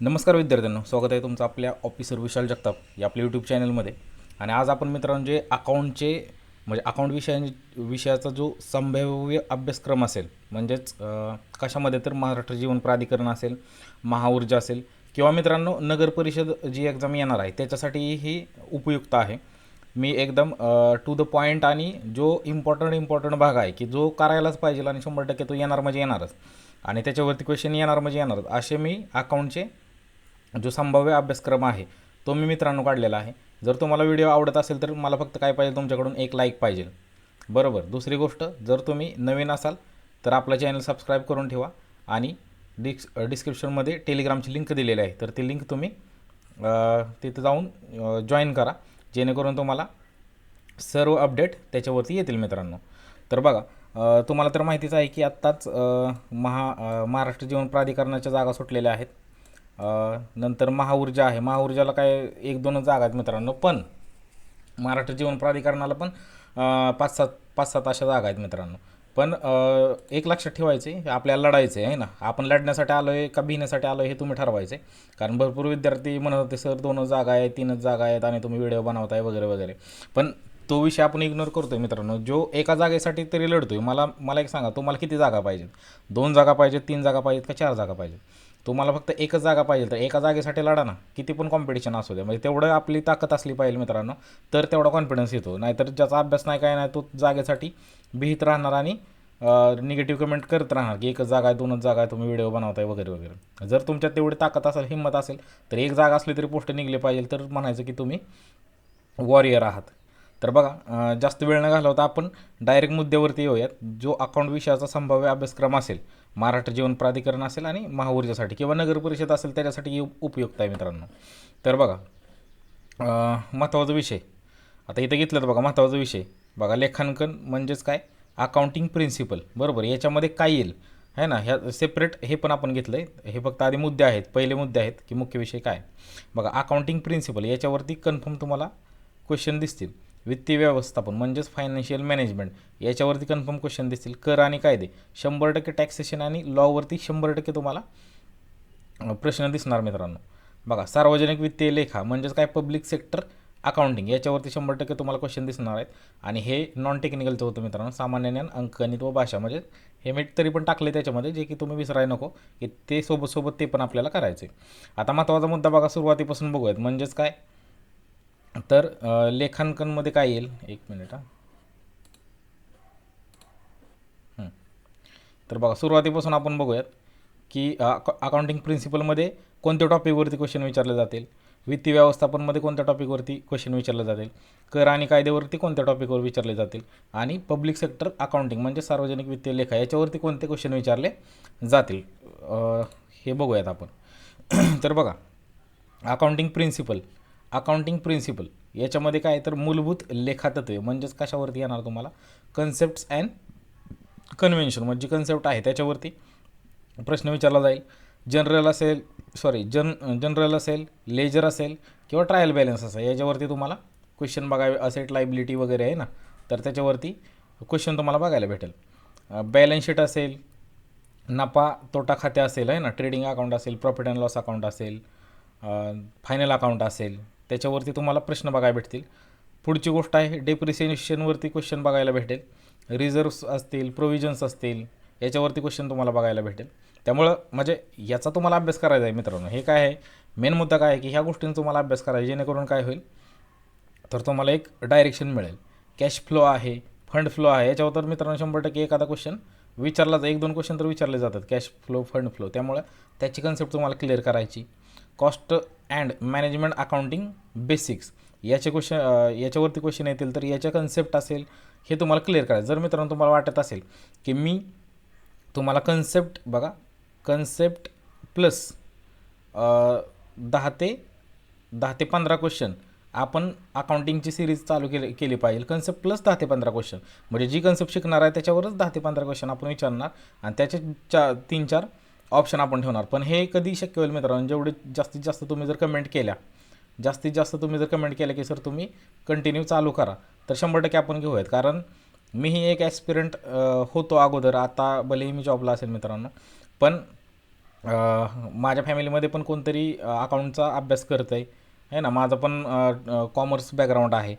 नमस्कार विद्यार्थ्यांनो स्वागत आहे तुमचं आपल्या ऑफिसर विशाल जगताप या आपल्या यूट्यूब चॅनलमध्ये आणि आज आपण मित्रांनो जे अकाउंटचे म्हणजे अकाउंट विषया विषयाचा जो संभाव्य अभ्यासक्रम असेल म्हणजेच कशामध्ये तर महाराष्ट्र जीवन प्राधिकरण असेल महाऊर्जा असेल किंवा मित्रांनो नगर परिषद जी एक्झाम येणार आहे त्याच्यासाठी ही उपयुक्त आहे. मी एकदम टू द पॉईंट आणि जो इम्पॉर्टंट इम्पॉर्टंट भाग आहे की जो करायलाच पाहिजे आणि शंभर टक्के तो येणार म्हणजे येणारच. आणि त्याच्यावरती क्वेश्चन येणार म्हणजे येणारच. असे मी अकाउंटचे जो संभाव्य अभ्यासक्रम आहे तो मी मित्रांनो काढलेला आहे. जर तुम्हाला व्हिडिओ आवडत असेल तर मला फक्त काय पाहिजे तुमच्याकडून? एक लाईक पाहिजे. बरोबर. दुसरी गोष्ट जर तुम्ही नवीन असाल तर आपला चॅनल सबस्क्राईब करून ठेवा आणि डिक्स डिस्क्रिप्शनमध्ये टेलिग्रामची लिंक दिलेली आहे. तर ती लिंक तुम्ही तिथं जाऊन जॉईन करा. जेणेकरून तुम्हाला सर्व अपडेट त्याच्यावरती येतील मित्रांनो. तर बघा तुम्हाला तर माहितीच आहे की आत्ताच महा महाराष्ट्र जीवन प्राधिकरणाच्या जागा सुटलेल्या आहेत. नंतर महाऊर्जा आहे. महाऊर्जाला काय एक दोनच जागा आहेत मित्रांनो पण महाराष्ट्र जीवन प्राधिकरणाला पण पाच सात पाच सात अशा जागा आहेत मित्रांनो. पण एक लक्षात ठेवायचे आपल्याला लढायचं आहे ना? आपण लढण्यासाठी आलो आहे का भिण्यासाठी आलो आहे हे तुम्ही ठरवायचे कारण भरपूर विद्यार्थी म्हणत होते सर दोनच जागा आहेत तीनच जागा आहेत आणि तुम्ही व्हिडिओ बनवताय वगैरे वगैरे. पण तो विषय आपण इग्नोर करतोय मित्रांनो. जो एका जागेसाठी तरी लढतोय मला मला एक सांगा तुम्हाला किती जागा पाहिजेत? दोन जागा पाहिजेत तीन जागा पाहिजेत का चार जागा पाहिजेत? तुम्हाला फक्त एकच जागा पाहिजे तर एका जागेसाठी लढा ना. किती पण कॉम्पिटिशन असू द्या म्हणजे तेवढं आपली ताकद असली पाहिजे मित्रांनो तर तेवढा कॉन्फिडन्स येतो. नाहीतर ज्याचा अभ्यास नाही काय नाही तो जागेसाठी भीत राहणार आणि निगेटिव्ह कमेंट करत राहणार की एकच जागा आहे दोनच जागा आहे तुम्ही व्हिडिओ बनवताय वगैरे वगैरे. जर तुमच्यात तेवढी ताकद असेल हिंमत असेल तर एक जागा असली तरी पोस्ट निघले पाहिजे तर म्हणायचं की तुम्ही वॉरियर आहात. तर बघा जास्त वेळ न घालवता आपण डायरेक्ट मुद्द्यावरती येऊयात. जो अकाउंट विषयाचा संभाव्य अभ्यासक्रम असेल महाराष्ट्र जीवन प्राधिकरण असेल आणि महाऊर्जासाठी किंवा नगर परिषद असेल त्याच्यासाठी उपयुक्त आहे मित्रांनो. तर बघा महत्त्वाचा विषय. आता इथं घेतलं तर बघा महत्त्वाचा विषय. बघा लेखांकन म्हणजेच काय? अकाउंटिंग प्रिन्सिपल बरोबर याच्यामध्ये काय येईल? आहे ना? ह्या सेपरेट हे पण आपण घेतलं आहे हे फक्त आधी मुद्दे आहेत पहिले मुद्दे आहेत की मुख्य विषय काय? बघा अकाउंटिंग प्रिन्सिपल याच्यावरती कन्फर्म तुम्हाला क्वेश्चन दिसतील. वित्तीय व्यवस्थापन म्हणजेच फायनान्शियल मॅनेजमेंट याच्यावरती कन्फर्म क्वेश्चन दिसतील. कर आणि कायदे. शंभर टक्के टॅक्सेशन आणि लॉवरती शंभर टक्के तुम्हाला प्रश्न दिसणार मित्रांनो. बघा सार्वजनिक वित्तीय लेखा म्हणजेच काय? पब्लिक सेक्टर अकाउंटिंग याच्यावरती शंभर टक्के तुम्हाला क्वेश्चन दिसणार आहेत. आणि हे नॉन टेक्निकलचं होतं मित्रांनो. सामान्य ज्ञान अंकगणित व भाषा. म्हणजे हे मी तरी पण टाकले त्याच्यामध्ये जे की तुम्ही विसरायला नको की ते सोबत सोबत ते पण आपल्याला करायचे आता महत्त्वाचा मुद्दा बघा सुरुवातीपासून बघूयात. म्हणजेच काय? तर लेखांकनमध्ये काय येईल? एक मिनिट हां. तर बघा सुरुवातीपासून आपण बघूयात की अका अकाउंटिंग प्रिन्सिपलमध्ये कोणत्या टॉपिकवरती क्वेश्चन विचारले जातील? वित्तीय व्यवस्थापनमध्ये कोणत्या टॉपिकवरती क्वेश्चन विचारले जातील? कर आणि कायद्यावरती कोणत्या टॉपिकवर विचारले जातील? आणि पब्लिक सेक्टर अकाउंटिंग म्हणजे सार्वजनिक वित्तीय लेखा याच्यावरती कोणते क्वेश्चन विचारले जातील? हे बघूयात आपण. तर बघा अकाउंटिंग प्रिन्सिपल अकाउंटिंग प्रिन्सिपल याच्यामध्ये काय तर मूलभूत लेखातत्वे म्हणजेच कशावरती येणार तुम्हाला? कन्सेप्ट्स अँड कन्व्हेन्शन म्हणजे कन्सेप्ट आहे त्याच्यावरती प्रश्न विचारला जाईल. जनरल असेल सॉरी जन जनरल असेल लेजर असेल किंवा ट्रायल बॅलन्स असेल. याच्यावरती तुम्हाला क्वेश्चन बघावे असेट लायबिलिटी वगैरे आहे ना तर त्याच्यावरती क्वेश्चन तुम्हाला बघायला भेटेल. बॅलन्स शीट असेल नफा तोटा खाते असेल आहे ना ट्रेडिंग अकाउंट असेल प्रॉफिट अँड लॉस अकाउंट असेल फायनल अकाउंट असेल त्याच्यावरती तुम्हाला प्रश्न बघायला भेटतील. पुढची गोष्ट आहे डेप्रिसिएशनवरती क्वेश्चन बघायला भेटेल. रिझर्व्स असतील प्रोव्हिजन्स असतील याच्यावरती क्वेश्चन तुम्हाला बघायला भेटेल. त्यामुळं म्हणजे याचा तुम्हाला अभ्यास करायचा आहे मित्रांनो. हे काय आहे? मेन मुद्दा काय आहे की ह्या गोष्टींचा तुम्हाला अभ्यास करायचा आहे, जेणेकरून काय होईल? तर तुम्हाला एक डायरेक्शन मिळेल. कॅश फ्लो आहे फंड फ्लो आहे. याच्यावर तर मित्रांनो शंभर टक्के एखादा क्वेश्चन विचारला जा एक दोन क्वेश्चन तर विचारले जातात. कॅश फ्लो फंड फ्लो त्यामुळे त्याची कन्सेप्ट तुम्हाला क्लिअर करायची. Cost and management accounting basics याचे क्वेश्चन याच्यावरती क्वेश्चन येतील तर याच्या कन्सेप्ट असेल हे तुम्हाला क्लिअर करायचं. जर मित्रांनो तुम्हाला वाटत असेल की मी तुम्हाला कन्सेप्ट बघा कन्सेप्ट प्लस दहा ते दहा ते पंधरा क्वेश्चन आपण अकाउंटिंगची सिरीज चालू केली केली पाहिजे. कन्सेप्ट प्लस दहा ते पंधरा क्वेश्चन म्हणजे जी कन्सेप्ट शिकणार आहे त्याच्यावरच दहा ते पंधरा क्वेश्चन आपण विचारणार आणि त्याचे चा तीन चार ऑप्शन आपण ठेवणार. पण हे कधी शक्य होईल मित्रांनो? जेवढे जास्तीत जास्त तुम्ही जर कमेंट केल्या जास्तीत जास्त तुम्ही जर कमेंट केलं की सर तुम्ही कंटिन्यू चालू करा. तर शंभर टक्के आपण घेऊयात. कारण मीही एक ॲस्पिरंट होतो अगोदर. आता भलेही मी जॉबला असेल मित्रांनो. पण माझ्या फॅमिलीमध्ये पण कोणतरी अकाउंटचा अभ्यास करत आहे आहे ना? माझं पण कॉमर्स बॅकग्राऊंड आहे.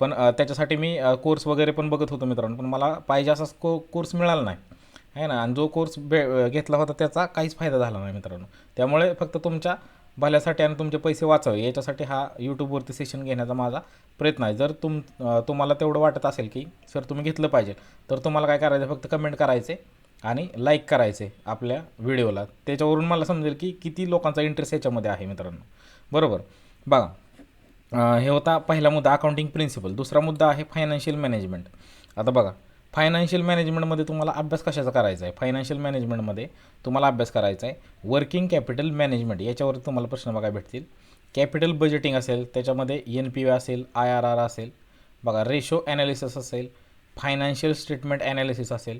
पण त्याच्यासाठी मी कोर्स वगैरे पण बघत होतो मित्रांनो. पण मला पाहिजे असा को कोर्स मिळाला नाही. आहे ना? आणि जो कोर्स बे घेतला होता त्याचा काहीच फायदा झाला नाही मित्रांनो. त्यामुळे फक्त तुमच्या भल्यासाठी आणि तुमचे पैसे वाचावे. याच्यासाठी हा यूट्यूबवरती सेशन घेण्याचा माझा प्रयत्न आहे. जर तुम तुम्हाला तेवढं वाटत असेल की सर तुम्ही घेतलं पाहिजे. तर तुम्हाला काय करायचं फक्त कमेंट करायचे आणि लाईक करायचे आपल्या व्हिडिओला त्याच्यावरून मला समजेल की किती लोकांचा इंटरेस्ट याच्यामध्ये आहे मित्रांनो. बरोबर? बघा हे होता पहिला मुद्दा अकाउंटिंग प्रिन्सिपल दुसरा मुद्दा आहे फायनान्शियल मॅनेजमेंट आता बघा फायनान्शियल मॅनेजमेंटमध्ये तुम्हाला अभ्यास कशाचा करायचा आहे? फायनान्शियल मॅनेजमेंटमध्ये तुम्हाला अभ्यास करायचा आहे वर्किंग कॅपिटल मॅनेजमेंट याच्यावर तुम्हाला प्रश्न बघा भेटतील. कॅपिटल बजेटिंग असेल त्याच्यामध्ये एन पी असेल आय आर आर असेल बघा रेशो ॲनालिसिस असेल फायनान्शियल स्टेटमेंट ॲनालिसिस असेल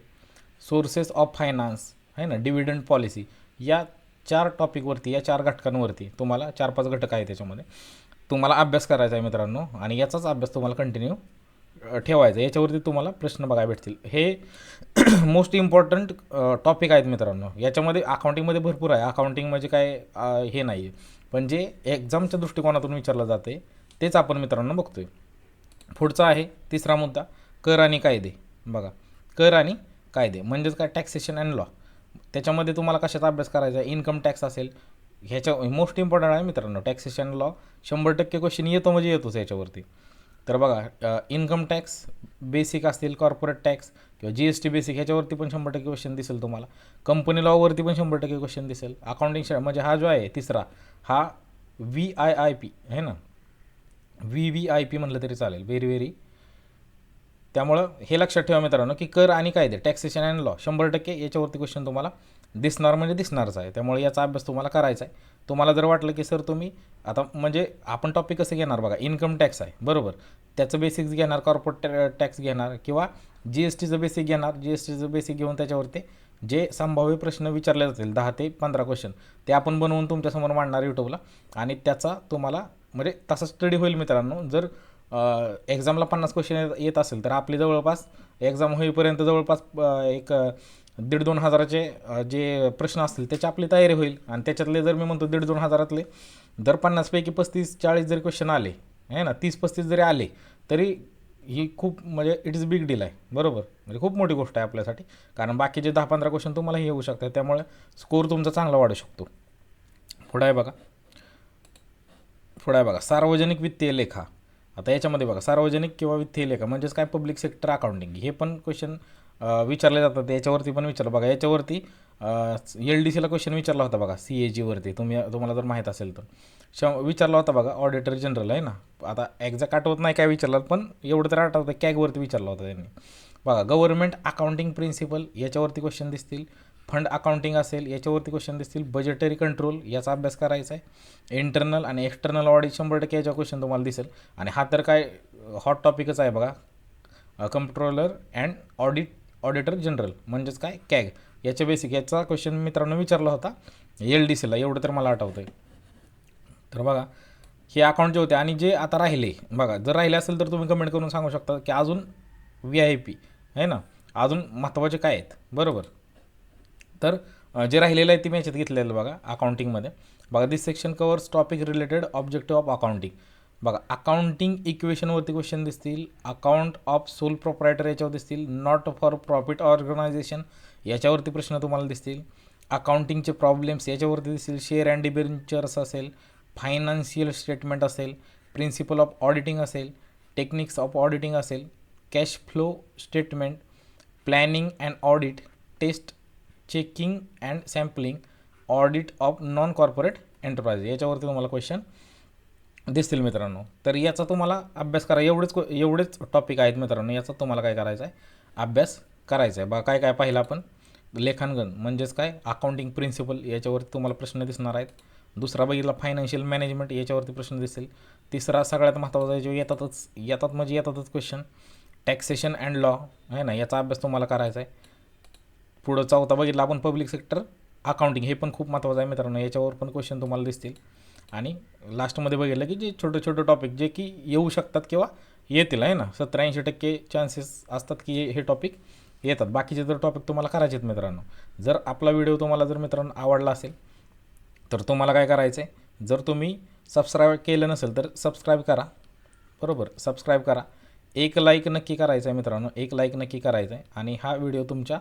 सोर्सेस ऑफ फायनान्स आहे ना डिव्हिडंड पॉलिसी या चार टॉपिकवरती या चार घटकांवरती तुम्हाला चार पाच घटक आहे त्याच्यामध्ये तुम्हाला अभ्यास करायचा आहे मित्रांनो आणि याचाच अभ्यास तुम्हाला कंटिन्यू ठेवायचा आहे. याच्यावरती तुम्हाला प्रश्न बघायला भेटतील. हे मोस्ट इम्पॉर्टंट टॉपिक आहेत मित्रांनो. याच्यामध्ये अकाउंटिंगमध्ये भरपूर आहे. अकाउंटिंग म्हणजे काय हे नाही आहे पण जे एक्झामच्या दृष्टिकोनातून विचारलं जाते तेच आपण मित्रांनो बघतोय. पुढचा आहे तिसरा मुद्दा कर आणि कायदे. बघा कर आणि कायदे. म्हणजेच काय? टॅक्सेशन अँड लॉ त्याच्यामध्ये तुम्हाला कशाचा अभ्यास करायचा आहे? इन्कम टॅक्स असेल. ह्याच्या मोस्ट इम्पॉर्टंट आहे मित्रांनो टॅक्सेशन लॉ शंभर टक्के क्वेश्चन येतो म्हणजे येतोच याच्यावरती. तर बघा इन्कम टॅक्स बेसिक असतील कॉर्पोरेट टॅक्स किंवा जी एस टी बेसिक ह्याच्यावरती पण शंभर टक्के क्वेश्चन दिसेल तुम्हाला. कंपनी लॉवरती पण शंभर टक्के क्वेश्चन दिसेल. अकाउंटिंग शा म्हणजे हा जो आहे तिसरा हा व्ही आय आय पी आहे ना? व्ही व्ही आय पी म्हटलं तरी चालेल. व्हेरी व्हेरी त्यामुळं हे लक्षात ठेवा मित्रांनो की कर आणि कायदे टॅक्सेशन अँड लॉ शंभर टक्के याच्यावरती क्वेश्चन तुम्हाला दिसणार म्हणजे दिसणारच आहे. त्यामुळे याचा अभ्यास तुम्हाला करायचा आहे. तुम्हाला जर वाटलं की सर तुम्ही आता म्हणजे आपण टॉपिक कसं घेणार बघा इन्कम टॅक्स आहे. बरोबर. त्याचं बेसिक्स घेणार कॉर्पोरेट टॅक्स घेणार किंवा जी एस टीचं बेसिक घेणार. जी एस टीचं बेसिक घेऊन त्याच्यावरती जे संभाव्य प्रश्न विचारले जातील दहा ते पंधरा क्वेश्चन ते आपण बनवून तुमच्यासमोर मांडणार यूट्यूबला आणि त्याचा तुम्हाला म्हणजे तसा स्टडी होईल मित्रांनो. जर एक्झामला पन्नास क्वेश्चन येत असेल तर आपली जवळपास एक्झाम होईपर्यंत जवळपास एक दीड दोन हजाराचे जे प्रश्न असतील त्याची आपली तयारी होईल. आणि त्याच्यातले जर मी म्हणतो दीड दोन हजारातले जर पन्नासपैकी पस्तीस चाळीस जरी क्वेश्चन आले आहे ना तीस पस्तीस जरी आले तरी ही खूप म्हणजे इट इज बिग डील आहे. बरोबर? म्हणजे खूप मोठी गोष्ट आहे आपल्यासाठी. कारण बाकीचे दहा पंधरा क्वेश्चन तुम्हालाही येऊ शकतात. त्यामुळे स्कोर तुमचा चांगला वाढू शकतो. पुढं आहे बघा. पुढं आहे बघा. सार्वजनिक वित्तीय लेखा. आता याच्यामध्ये बघा सार्वजनिक किंवा वित्तीय लेखा म्हणजेच काय पब्लिक सेक्टर अकाउंटिंग हे पण क्वेश्चन विचारले जातात. याच्यावरती पण विचारलं बघा याच्यावरती एल डी सीला क्वेश्चन विचारला होता बघा सी ए जीवरती तुम्ही तुम्हाला जर माहीत असेल तर. श विचारला होता बघा ऑडिटर जनरल आहे ना? आता एक्झॅक्ट आठवत नाही काय विचारलं पण एवढं तर आठवतं कॅगवरती विचारला होता त्यांनी. बघा गव्हर्नमेंट अकाउंटिंग प्रिन्सिपल याच्यावरती क्वेश्चन दिसतील. फंड अकाउंटिंग असेल याच्यावरती क्वेश्चन दिसतील. बजेटरी कंट्रोल याचा अभ्यास करायचा आहे इंटरनल आणि एक्सटर्नल ऑडिट शंभर टक्के याच्या क्वेश्चन तुम्हाला दिसेल. आणि हा तर काय हॉट टॉपिकच आहे बघा. Controller and audit auditor general म्हणजेच काय? कॅग याच्या बेसिक याचा क्वेश्चन मित्रांनो विचारला होता. एल डी सीला एवढं तर मला आठवतं आहे तर बघा हे अकाउंट जे होते आणि जे आता राहिले बघा जर राहिले असेल तर तुम्ही कमेंट करून सांगू शकता की अजून व्ही आय पी आहे ना? अजून महत्त्वाचे काय आहेत? बरोबर. तर जे राहिलेलं आहे ते मी याच्यात घेतलेलं बघा अकाउंटिंगमध्ये बघा this section covers topic related objective of accounting बघा अकाउंटिंग इक्वेशनवरती क्वेश्चन दिसतील अकाउंट ऑफ सोल प्रोप्रायटर याच्यावर दिसतील नॉट फॉर प्रॉफिट ऑर्गनायझेशन याच्यावरती प्रश्न तुम्हाला दिसतील. अकाउंटिंगचे प्रॉब्लेम्स याच्यावरती दिसतील शेअर अँड डिबेंचर्स असेल फायनान्शियल स्टेटमेंट असेल प्रिन्सिपल ऑफ ऑडिटिंग असेल टेक्निक्स ऑफ ऑडिटिंग असेल cash flow statement planning and audit test checking and sampling audit of non corporate enterprise याच्यावरती तुम्हाला क्वेश्चन दिसतील मित्रांनो. तर याचा तुम्हाला अभ्यास करा. एवढेच एवढेच टॉपिक आहेत मित्रांनो. याचा तुम्हाला काय करायचा आहे अभ्यास करायचा आहे बा काय काय पाहिलं आपण? लेखांकन. म्हणजेच काय? अकाउंटिंग प्रिन्सिपल याच्यावरती तुम्हाला प्रश्न दिसणार आहेत. दुसरा बघितला फायनान्शियल मॅनेजमेंट याच्यावरती प्रश्न दिसेल. तिसरा सगळ्यात महत्त्वाचा आहे जो येतातच येतात म्हणजे येतातच क्वेश्चन टॅक्सेशन अँड लॉ आहे ना? याचा अभ्यास तुम्हाला करायचा आहे पुढं चौथा बघितला आपण पब्लिक सेक्टर अकाउंटिंग हे पण खूप महत्त्वाचं आहे मित्रांनो. याच्यावर पण क्वेश्चन तुम्हाला दिसतील. आणि लास्टमध्ये बघितलं की जे छोटे छोटे टॉपिक जे की येऊ शकतात किंवा येतील आहे ना? सत्तर ऐंशी टक्के चान्सेस असतात की हे- हे टॉपिक येतात. बाकीचे जर टॉपिक तुम्हाला करायचे आहेत मित्रांनो. जर आपला व्हिडिओ तुम्हाला जर मित्रांनो आवडला असेल तर तुम्हाला काय करायचं आहे जर तुम्ही सबस्क्राईब केलं नसेल तर सबस्क्राईब करा. बरोबर? सबस्क्राईब करा. एक लाईक नक्की करायचं आहे मित्रांनो. एक लाईक नक्की करायचं आहे आणि हा व्हिडिओ तुमच्या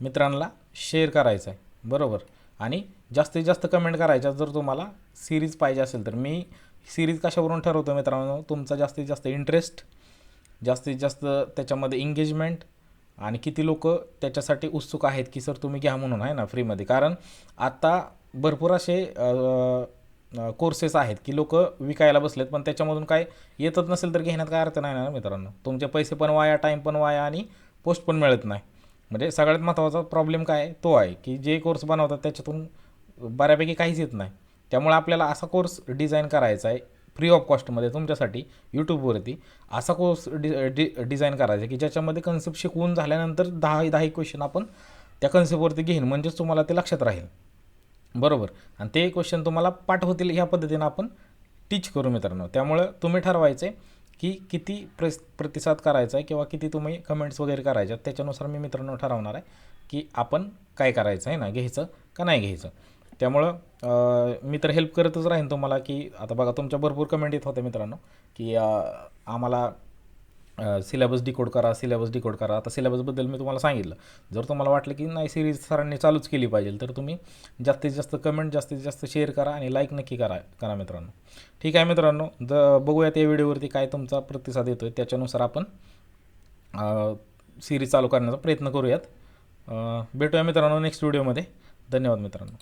मित्रांना शेअर करायचा आहे. बरोबर? आणि जास्तीत जास्त कमेंट करायच्या जर तुम्हाला सिरीज पाहिजे असेल तर. मी सिरीज कशावरून ठरवतो मित्रांनो? तुमचा जास्तीत जास्त इंटरेस्ट जास्तीत जास्त त्याच्यामध्ये एंगेजमेंट आणि किती लोक त्याच्यासाठी उत्सुक आहेत की सर तुम्ही घ्या म्हणून आहे ना फ्रीमध्ये कारण आत्ता भरपूर असे कोर्सेस आहेत की लोक विकायला बसलेत पण त्याच्यामधून काय येतच नसेल तर घेण्यात काय अर्थ नाही ना मित्रांनो? तुमचे पैसे पण वाया टाईम पण वाया आणि पोस्ट पण मिळत नाही. म्हणजे सगळ्यात महत्त्वाचा प्रॉब्लेम काय आहे? तो आहे की जे कोर्स बनवतात त्याच्यातून बऱ्यापैकी काहीच येत नाही. त्यामुळे आपल्याला असा कोर्स डिझाईन करायचा आहे फ्री ऑफ कॉस्टमध्ये तुमच्यासाठी यूट्यूबवरती असा कोर्स डि डि डिझाईन करायचा आहे की ज्याच्यामध्ये कन्सेप्ट शिकवून झाल्यानंतर दहा दहा क्वेश्चन आपण त्या कन्सेप्टवरती घेईन. म्हणजेच तुम्हाला ते लक्षात राहील. बरोबर? आणि ते क्वेश्चन तुम्हाला पाठवतील ह्या पद्धतीनं आपण टीच करू मित्रांनो. त्यामुळं तुम्ही ठरवायचे की किती प्रेस प्रतिसाद करायचा आहे किंवा किती तुम्ही कमेंट्स वगैरे करायच्या त्याच्यानुसार मी मित्रांनो ठरवणार आहे की आपण काय करायचं आहे ना घ्यायचं का नाही घ्यायचं. त्यामुळं मी तर हेल्प करतच राहीन तुम्हाला की आता बघा तुमच्या भरपूर कमेंट येत होत्या मित्रांनो की आम्हाला सिलेबस डिकोड करा सिलेबस डिकोड करा. आता सिलेबसबद्दल मी तुम्हाला सांगितलं. जर तुम्हाला वाटलं की नाही सिरीज सरांनी चालूच केली पाहिजे तर तुम्ही जास्तीत जास्त कमेंट जास्तीत जास्त शेअर करा आणि लाईक नक्की करा करा मित्रांनो. ठीक आहे मित्रांनो ज बघूयात या व्हिडिओवरती काय तुमचा प्रतिसाद येतो आहे त्याच्यानुसार आपण सिरीज चालू करण्याचा प्रयत्न करूयात. भेटूया मित्रांनो नेक्स्ट व्हिडिओमध्ये धन्यवाद मित्रांनो.